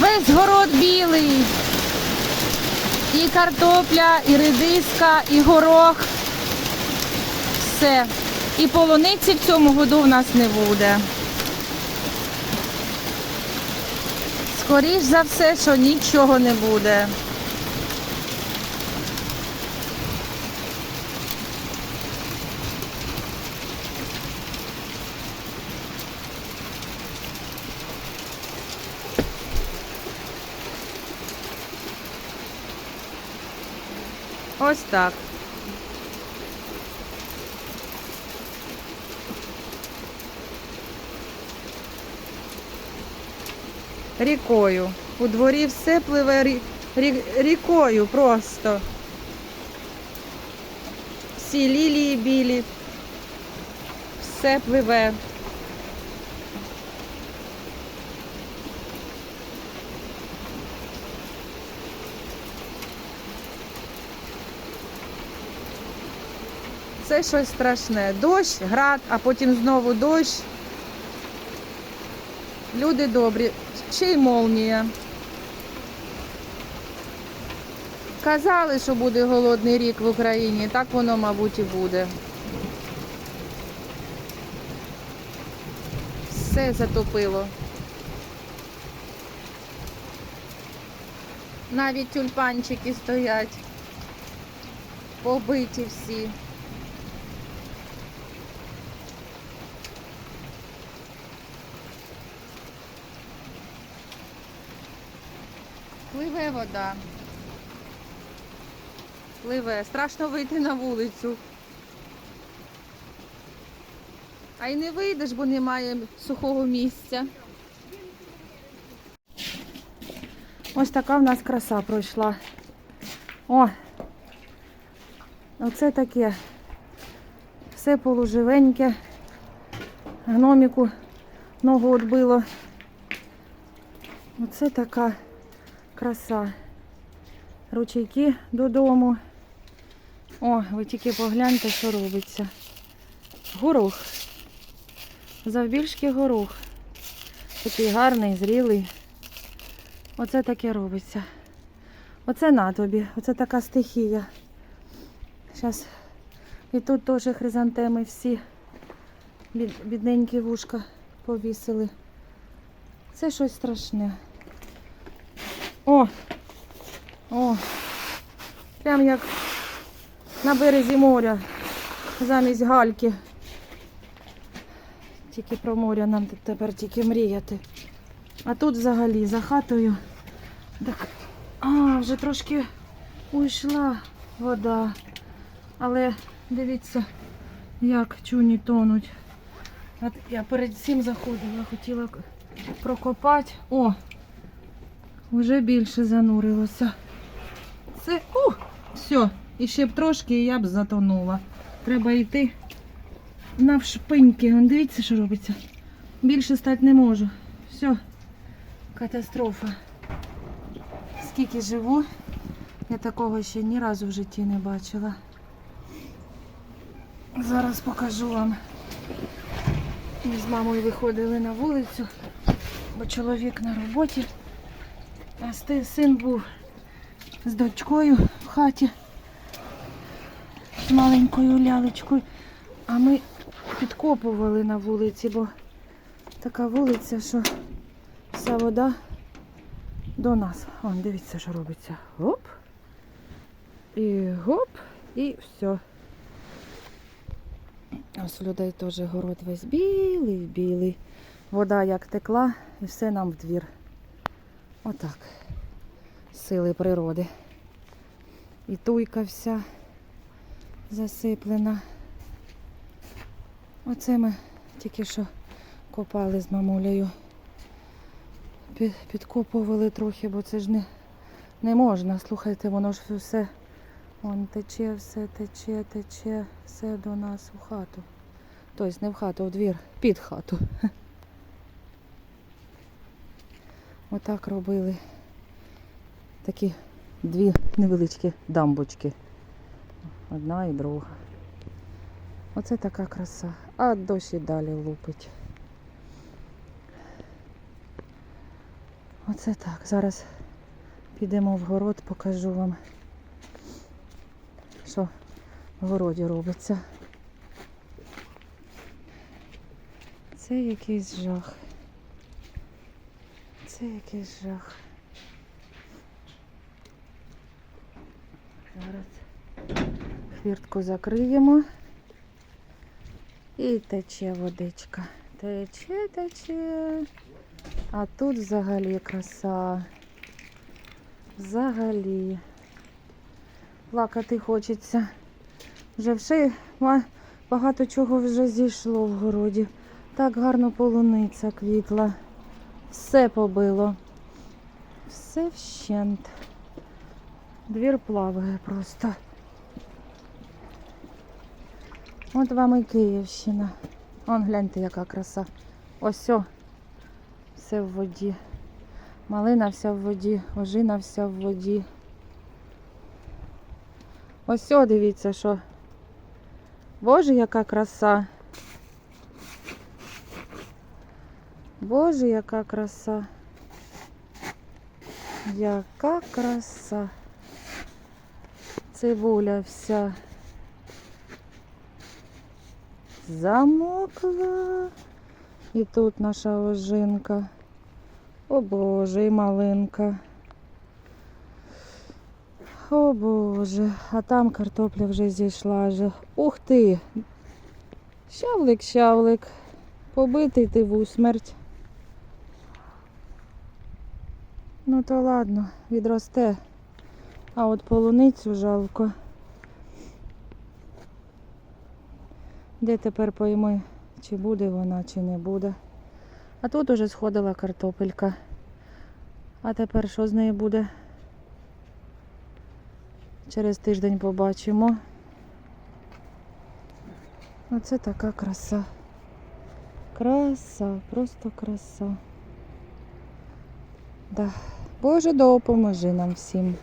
Весь город білий. І картопля, і редиска, і горох. Все. І полуниці в цьому году в нас не буде. Скоріш за все, що нічого не буде. Ось так. Рікою. У дворі все пливе рі- рі- рікою просто. Всі лілії білі. Все пливе. Це щось страшне. Дощ, град, а потім знову дощ. Люди добрі, ще й молнія. Казали, що буде голодний рік в Україні, так воно, мабуть, і буде. Все затопило. Навіть тюльпанчики стоять. Побиті всі. Пливе вода. Пливе. Страшно вийти на вулицю. А й не вийдеш, бо немає сухого місця. Ось така в нас краса пройшла. О! Оце таке. Все полуживеньке. Гноміку ногу відбило. Оце така краса. Ручейки додому. О, ви тільки погляньте, що робиться. Горох. Завбільшки горох. Такий гарний, зрілий. Оце таке робиться. Оце на тобі. Оце така стихія. Зараз. І тут теж хризантеми всі бідненькі вушка повісили. Це щось страшне. О! О! Прям як на березі моря, замість гальки. Тільки про море нам тепер тільки мріяти. А тут взагалі за хатою. Так, а, вже трошки уйшла вода. Але дивіться, як чуні тонуть. От я перед цим заходила, хотіла прокопати. О! Вже більше занурилося. Це у, все. І ще б трошки і я б затонула. Треба йти навшпиньки. Дивіться, що робиться. Більше стати не можу. Все, катастрофа. Скільки живу, я такого ще ні разу в житті не бачила. Зараз покажу вам. Ми з мамою виходили на вулицю, бо чоловік на роботі. Син був з дочкою в хаті, з маленькою лялечкою. А ми підкопували на вулиці, бо така вулиця, що вся вода до нас. Вон, дивіться, що робиться. Гоп. І гоп, і все. Ось у людей теж город весь білий, білий. Вода як текла, і все нам в двір. Отак. Сили природи. І туйка вся засиплена. Оце ми тільки що копали з мамулею. Підкопували трохи, бо це ж не, не можна. Слухайте, воно ж все вон тече, все тече, тече, все до нас у хату. Тобто не в хату, а в двір, під хату. Отак робили такі дві невеличкі дамбочки. Одна і друга. Оце така краса. А дощ і далі лупить. Оце так. Зараз підемо в город, покажу вам, що в городі робиться. Це якийсь жах. Це якийсь жах. Зараз хвіртку закриємо. І тече водичка. Тече, тече. А тут взагалі краса. Взагалі. Плакати хочеться. Вже все багато чого вже зійшло в городі. Так гарно полуниця квітла. Все побило. Все вщент. Двір плаває просто. От вам і Київщина. Вон гляньте, яка краса. Ось о. Все в воді. Малина вся в воді, ожина вся в воді. Ось о, дивіться, що. Боже, яка краса. Боже, яка краса. Яка краса. Цибуля вся замокла. І тут наша ожинка. О Боже, і малинка. О Боже, а там картопля вже зійшла. Ух ти! Щавлик, щавлик. Побитий ти в усмерть. Ну то ладно, відросте. А от полуницю жалко. Де тепер пойми, чи буде вона, чи не буде. А тут уже сходила картопелька. А тепер що з нею буде? Через тиждень побачимо. Оце така краса. Краса, просто краса. Да. Боже, допоможи нам всім.